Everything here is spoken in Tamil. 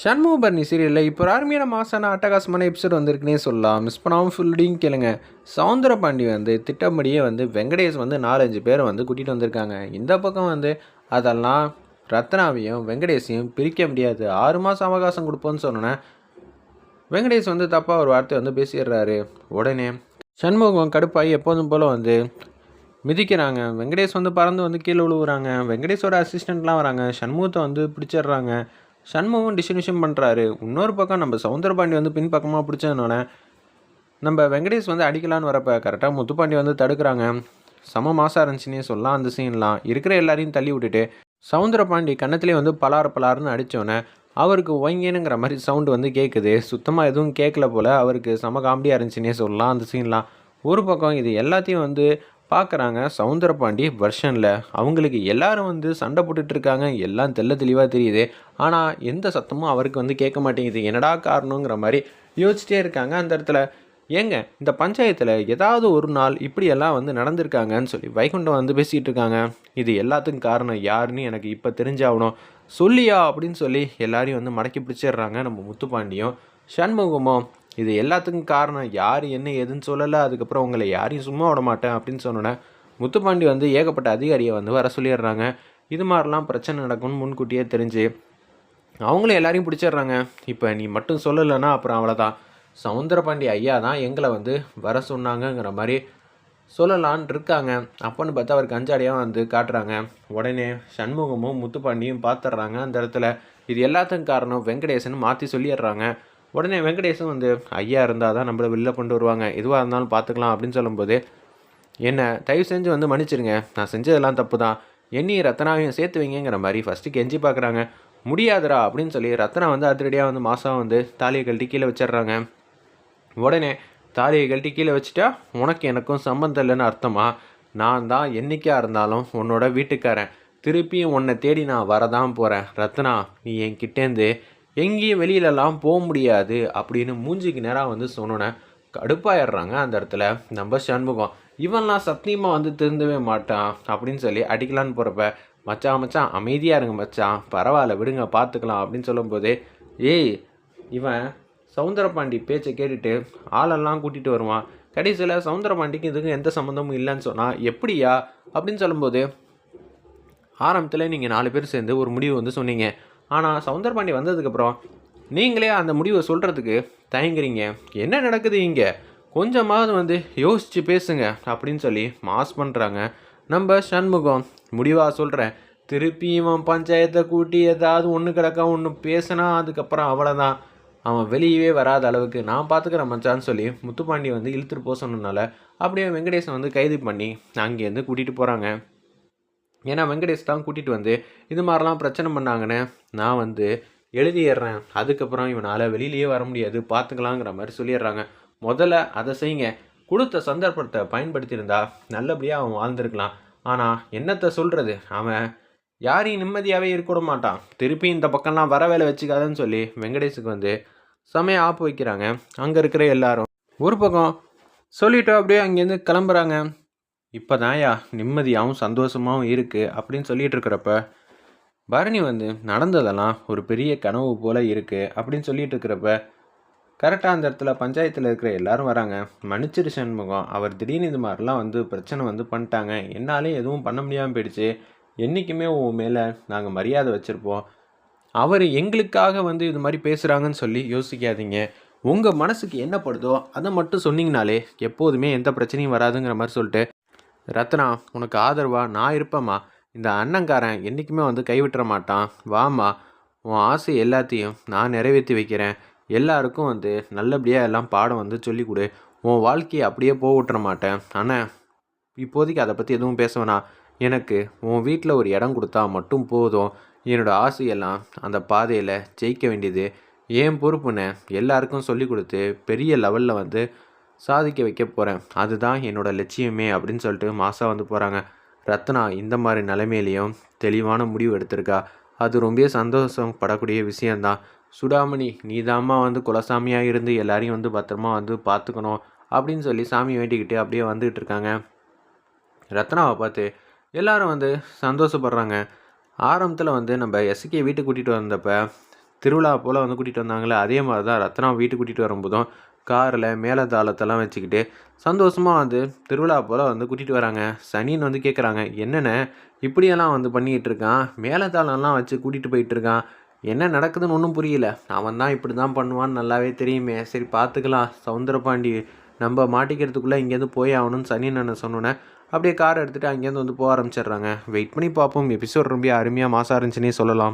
சண்முகபரணி சீரியலில் இப்போ அருமையான மாசான அட்டகாசமான எபிசோட் வந்திருக்குன்னே சொல்லலாம். மிஸ் பண்ணாமல் ஃபுல்லையும் கேளுங்க. சவுந்தரபாண்டி வந்து திட்டப்படியே வந்து வெங்கடேஷ் வந்து நாலஞ்சு பேரை வந்து கூட்டிகிட்டு வந்திருக்காங்க. இந்த பக்கம் வந்து அதெல்லாம் ரத்னாவையும் வெங்கடேஷையும் பிரிக்க முடியாது. ஆறு மாதம் அவகாசம் கொடுப்போன்னு சொன்னோன்னே வெங்கடேஷ் வந்து தப்பாக ஒரு வார்த்தை வந்து பேசிடுறாரு. உடனே சண்முகம் கடுப்பாகி எப்போதும் போல் வந்து மிதிக்கிறாங்க. வெங்கடேஷ் வந்து பறந்து வந்து கீழே விழுவுறாங்க வெங்கடேஷோட அசிஸ்டண்ட்லாம் வராங்க. சண்முகத்தை வந்து பிடிச்சிடுறாங்க. சண்முகம் டிஸ்ட்ரிபியூஷன் பண்ணுறாரு இன்னொரு பக்கம் நம்ம சவுந்தரபாண்டி வந்து பின்பக்கமாக பிடிச்சதுனால நம்ம வெங்கடேஷ் வந்து அடிக்கலான்னு வரப்போ கரெக்டாக முத்துப்பாண்டி வந்து தடுக்கிறாங்க. செம மாசாக இருந்துச்சுன்னே சொல்லலாம் அந்த சீன்லாம் இருக்கிற எல்லாரையும் தள்ளி விட்டுட்டு சவுந்தரபாண்டி கன்னத்திலே வந்து பலார் பலார்னு அடித்தோன்னே அவருக்கு ஒய்ங்கேனுங்கிற மாதிரி சவுண்டு வந்து கேட்குது சுத்தமாக எதுவும் கேட்கல போல் அவருக்கு செம காமெடியாக இருந்துச்சுன்னே சொல்லலாம் அந்த சீன்லாம் ஒரு பக்கம் இது எல்லாத்தையும் வந்து பார்க்குறாங்க சவுந்தரபாண்டி வெர்ஷனில் அவங்களுக்கு எல்லாரும் வந்து சண்டை போட்டுட்ருக்காங்க எல்லாம் தெள்ள தெளிவாக தெரியுது. ஆனால் எந்த சத்தமும் அவருக்கு வந்து கேட்க மாட்டேங்குது. என்னடா காரணங்கிற மாதிரி யோசிச்சிட்டே இருக்காங்க அந்த இடத்துல. ஏங்க இந்த பஞ்சாயத்தில் ஏதாவது ஒரு நாள் இப்படியெல்லாம் வந்து நடந்திருக்காங்கன்னு சொல்லி வைகுண்டம் வந்து பேசிகிட்டு இருக்காங்க. இது எல்லாத்துக்கும் காரணம் யாருன்னு எனக்கு இப்போ தெரிஞ்சாகணும். சொல்லியா அப்படின்னு சொல்லி எல்லாரையும் வந்து மடக்கி பிடிச்சிடுறாங்க நம்ம முத்துப்பாண்டியும். சண்முகமும் இது எல்லாத்துக்கும் காரணம் யார் என்ன ஏதுன்னு சொல்லலை அதுக்கப்புறம் உங்களை யாரையும் சும்மா விட மாட்டேன் அப்படின்னு சொன்னோன்னே முத்துப்பாண்டி வந்து ஏகப்பட்ட அதிகாரியை வந்து வர சொல்லிடுறாங்க. இது மாதிரிலாம் பிரச்சனை நடக்கும்னு முன்கூட்டியே தெரிஞ்சு அவங்களும் எல்லாரையும் பிடிச்சிடுறாங்க. இப்போ நீ மட்டும் சொல்லலைன்னா அப்புறம் அவ்வளோதான் சவுந்தரபாண்டி ஐயா தான் எங்களை வந்து வர சொன்னாங்கங்கிற மாதிரி சொல்லலான் இருக்காங்க. அப்போன்னு பார்த்தா அவர் கஞ்சாடியாக வந்து காட்டுறாங்க. உடனே சண்முகமும் முத்துப்பாண்டியும் பார்த்துட்றாங்க அந்த இடத்துல. இது எல்லாத்துக்கும் காரணம் வெங்கடேசன் மாற்றி சொல்லிடுறாங்க. உடனே வெங்கடேஷும் வந்து ஐயா இருந்தால் தான் நம்மளை வெளில கொண்டு வருவாங்க. எதுவாக இருந்தாலும் பார்த்துக்கலாம் அப்படின்னு சொல்லும்போது என்ன தயவு செஞ்சு வந்து மன்னிச்சிருங்க. நான் செஞ்சதெல்லாம் தப்பு தான். என்னையும் ரத்னாவையும் சேர்த்து வைங்கிற மாதிரி ஃபஸ்ட்டு கெஞ்சி பார்க்குறாங்க முடியாதுடா அப்படின்னு சொல்லி ரத்னா வந்து அதிரடியாக வந்து மாதம் வந்து தாலியை கழட்டி கீழே வச்சிடுறாங்க. உடனே தாலியை கழட்டி கீழே வச்சுட்டா உனக்கு எனக்கும் சம்மந்தம் இல்லைன்னு அர்த்தமா? நான் தான் என்னைக்கா இருந்தாலும் உன்னோட வீட்டுக்காரன். திருப்பியும் உன்னை தேடி நான் வரதான் போகிறேன் ரத்னா நீ என்கிட்டேருந்து எங்கேயும் வெளியிலலாம் போக முடியாது அப்படின்னு மூஞ்சிக்கு நேராக வந்து சொன்னோன்னே கடுப்பாயிடுறாங்க அந்த இடத்துல. நம்ம சண்முகம் இவன்லாம் சத்தியமாக வந்து திருந்தவே மாட்டான் அப்படின்னு சொல்லி அடிக்கலான்னு போகிறப்ப மச்சான் மச்சான் அமைதியாக இருங்க மச்சான். பரவாயில்ல விடுங்க பார்த்துக்கலாம் அப்படின்னு சொல்லும்போது ஏய் இவன் சவுந்தரபாண்டி பேச்சை கேட்டுட்டு ஆளெல்லாம் கூட்டிகிட்டு வருவான். கடைசியில் சவுந்தரபாண்டிக்கு இதுக்கும் எந்த சம்மந்தமும் இல்லைன்னு சொன்னால் எப்படியா? அப்படின்னு சொல்லும்போது ஆரம்பத்தில் நீங்கள் நாலு பேர் சேர்ந்து ஒரு முடிவு வந்து சொன்னீங்க. ஆனால் சவுந்தரபாண்டி வந்ததுக்கப்புறம் நீங்களே அந்த முடிவை சொல்கிறதுக்கு தயங்குறீங்க. என்ன நடக்குது இங்கே? கொஞ்சமாவது வந்து யோசித்து பேசுங்க அப்படின்னு சொல்லி மாஸ் பண்ணுறாங்க நம்ம சண்முகம் முடிவாக சொல்கிறேன் திருப்பி இவன் பஞ்சாயத்தை கூட்டி ஏதாவது ஒன்று கிடக்கா ஒன்று பேசினா அதுக்கப்புறம் அவ்வளோதான் அவன் வெளியவே வராத அளவுக்கு நான் பார்த்துக்கிறேன் மச்சான்னு சொல்லி முத்துப்பாண்டி வந்து இழுத்துட்டு போக சொன்னதுனால அப்படியே வெங்கடேசன் வந்து கைது பண்ணி அங்கேருந்து கூட்டிகிட்டு போகிறாங்க ஏன்னா வெங்கடேஷ் தான் கூட்டிகிட்டு வந்து இது மாதிரிலாம் பிரச்சனை பண்ணாங்கன்னு நான் வந்து எழுதிடுறேன். அதுக்கப்புறம் இவனால் வெளியிலேயே வர முடியாது. பார்த்துக்கலாங்கிற மாதிரி சொல்லிடுறாங்க. முதல்ல அதை செய்யுங்க. கொடுத்த சந்தர்ப்பத்தை பயன்படுத்தியிருந்தா நல்லபடியாக அவன் வாழ்ந்திருக்கலாம். ஆனால் என்னத்தை சொல்கிறது அவன் யாரையும் நிம்மதியாகவே இருக்க மாட்டான். திருப்பி இந்த பக்கம்லாம் வர வேலை வச்சுக்காதன்னு சொல்லி வெங்கடேஷுக்கு வந்து செமையாக ஆப்பு வைக்கிறாங்க. அங்கே இருக்கிற எல்லாரும். ஒரு பக்கம் சொல்லிட்டோம் அப்படியே அங்கேருந்து கிளம்புறாங்க. இப்போ தான்யா நிம்மதியாகவும் சந்தோஷமாகவும் இருக்குது அப்படின்னு சொல்லிட்டு இருக்கிறப்ப பரணி வந்து நடந்ததெல்லாம் ஒரு பெரிய கனவு போல் இருக்குது அப்படின்னு சொல்லிட்டு இருக்கிறப்ப கரெக்டாக அந்த இடத்துல பஞ்சாயத்தில் இருக்கிற எல்லாரும் வராங்க. மன்னிச்சிரு சண்முகம் அவர் திடீர்னு இது மாதிரிலாம் வந்து பிரச்சனை வந்து பண்ணிட்டாங்க. என்னாலே எதுவும் பண்ண முடியாமல் போயிடுச்சு. என்றைக்குமே உன் மேலே நாங்கள் மரியாதை வச்சுருப்போம். அவர் எங்களுக்காக வந்து இது மாதிரி பேசுகிறாங்கன்னு சொல்லி யோசிக்காதீங்க. உங்கள் மனசுக்கு என்ன படுதோ அதை மட்டும் சொன்னீங்கனாலே எப்போதுமே எந்த பிரச்சனையும் வராதுங்கிற மாதிரி சொல்லிட்டு ரத்னா உனக்கு ஆதரவா? நான் இருப்பேம்மா. இந்த அண்ணங்காரன் என்றைக்குமே வந்து கைவிட்டுற மாட்டான். வாம்மா. உன் ஆசை எல்லாத்தையும் நான் நிறைவேற்றி வைக்கிறேன். எல்லாருக்கும் வந்து நல்லபடியாக எல்லாம் பாடம் வந்து சொல்லிக் கொடு உன் வாழ்க்கையை அப்படியே போக மாட்டேன். ஆனால் இப்போதைக்கு அதை பற்றி எதுவும் பேச வேணாம். எனக்கு உன் வீட்டில் ஒரு இடம் கொடுத்தா மட்டும் போதும். என்னோடய ஆசையெல்லாம் அந்த பாதையில் ஜெயிக்க வேண்டியது. ஏன் பொறுப்புன்னு எல்லாருக்கும் சொல்லி கொடுத்து பெரிய லெவலில் வந்து சாதிக்க வைக்க போகிறேன் அதுதான் என்னோடய லட்சியமே அப்படின்னு சொல்லிட்டு மாசா வந்து போகிறாங்க ரத்னா இந்த மாதிரி நிலைமையிலையும் தெளிவான முடிவு எடுத்திருக்கா. அது ரொம்ப சந்தோஷம் படக்கூடிய விஷயந்தான் சுடாமணி நீதாம்மா வந்து குலசாமியாக இருந்து எல்லாரையும் வந்து பத்திரமா வந்து பார்த்துக்கணும் அப்படின்னு சொல்லி சாமி வேண்டிக்கிட்டு அப்படியே வந்துக்கிட்டு இருக்காங்க. ரத்னாவை பார்த்து எல்லாரும் வந்து சந்தோஷப்படுறாங்க. ஆரம்பத்தில் வந்து நம்ம எஸ்கே வீட்டுக்கு கூட்டிகிட்டு வந்தப்போ திருவிழா போல் வந்து கூட்டிகிட்டு வந்தாங்களே அதே மாதிரி தான் ரத்னா வீட்டுக்கு கூட்டிகிட்டு வரும்போதும் காரில் மேலதாளத்தெல்லாம் வச்சுக்கிட்டு சந்தோஷமாக வந்து திருவிழா போல் வந்து கூட்டிகிட்டு வராங்க. சனின்னு வந்து கேட்குறாங்க என்னென்ன? இப்படியெல்லாம் வந்து பண்ணிகிட்டு இருக்கான். மேலதாளம்லாம் வச்சு கூட்டிகிட்டு போயிட்டு இருக்கான். என்ன நடக்குதுன்னு ஒன்றும் புரியல. அவன் தான் இப்படி தான் பண்ணுவான்னு நல்லாவே தெரியுமே. சரி பார்த்துக்கலாம் சவுந்தரபாண்டி நம்ம மாட்டிக்கிறதுக்குள்ளே இங்கேருந்து போய் ஆகணும்னு சனி நான் சொன்னோன்னே அப்படியே கார் எடுத்துகிட்டு அங்கேருந்து வந்து போக ஆரம்பிச்சிடுறாங்க. வெயிட் பண்ணி பார்ப்போம். எபிசோட் ரொம்ப அருமையாக மாசம் இருந்துச்சுன்னே சொல்லலாம்.